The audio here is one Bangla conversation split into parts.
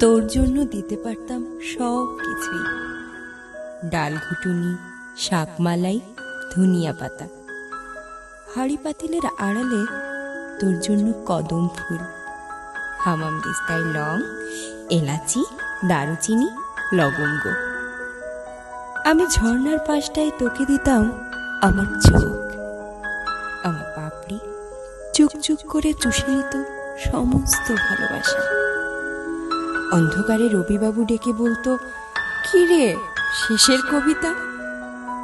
তোর জন্য দিতে পারতাম সব কিছুই। ডাল ঘুটুনি শাকমালাই ধনিয়া পাতা। হাড়ি পাতিলের আড়ালে তোর জন্য কদম ফুল। হামাম দিস্তায় লং, এলাচি, দারুচিনি, লবঙ্গ। আমি ঝর্ণার পাশটায় তোকে দিতাম আমার চোখ, আমার পাপড়ি চুক চুক করে চুষে নিত সমস্ত ভালোবাসা। অন্ধকারে রবিবাবু ডেকে বলতো, কি রে, শেষের কবিতা?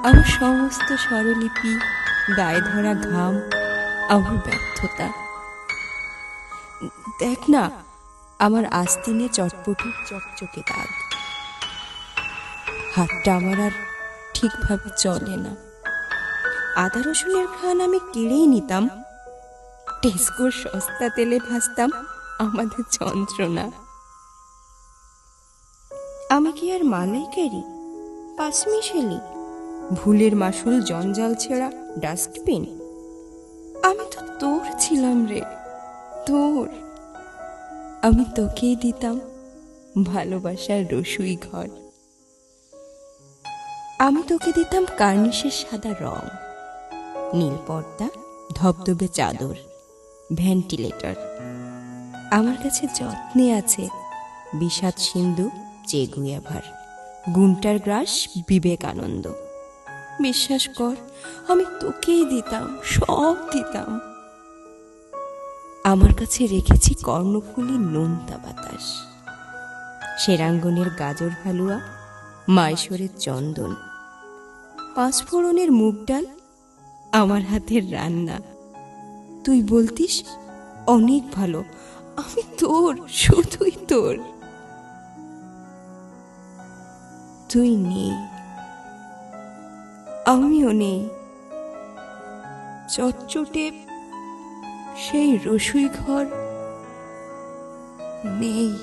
আমার সমস্ত স্বরলিপি গায়ে ধরা ঘাম, আমার ব্যর্থতা। দেখ না, আমার আস্তিনে চটপটুর চকচকে দাগ। হাতটা আমার আর ঠিকভাবে চলে না। আদা রসুনের ঘ্রাণ আমি কেড়েই নিতাম টেস্কোর সস্তা তেলে ভাজতাম, আমাদের যন্ত্রণা। আমি কি আর মালাইকারি? পাঁচমিশেলি ভুলের মাসুল জঞ্জাল ছেঁড়া ডাস্টবিন? আমি তো তোর ছিলাম রে, তোর। আমি তোকেই দিতাম ভালোবাসার রসুই ঘর। আমি তোকে দিতাম কার্নিশের সাদা রং। নীল পর্দা, ধবধবে চাদর। ভেন্টিলেটর। আমার কাছে যত্নে আছে বিষাদ সিন্ধু চেগুয়াভার গুন্টার গ্রাস বিবেকানন্দ বিশ্বাস কর, আমি তোকেই দিতাম, সব দিতাম। আমার কাছে রেখেছি কর্ণফুলি নোনতা বাতাস, সেরাঙ্গনের গাজর হালুয়া, মাইশোরের চন্দন, পাঁচফোড়নের মুগ ডাল, আমার হাতের রান্না। তুই বলতিস, অনেক ভালো। আমি তোর, শুধুই তোর। তুই নেই। আমিও নেই। চটচটে সেই রসুই ঘর নেই।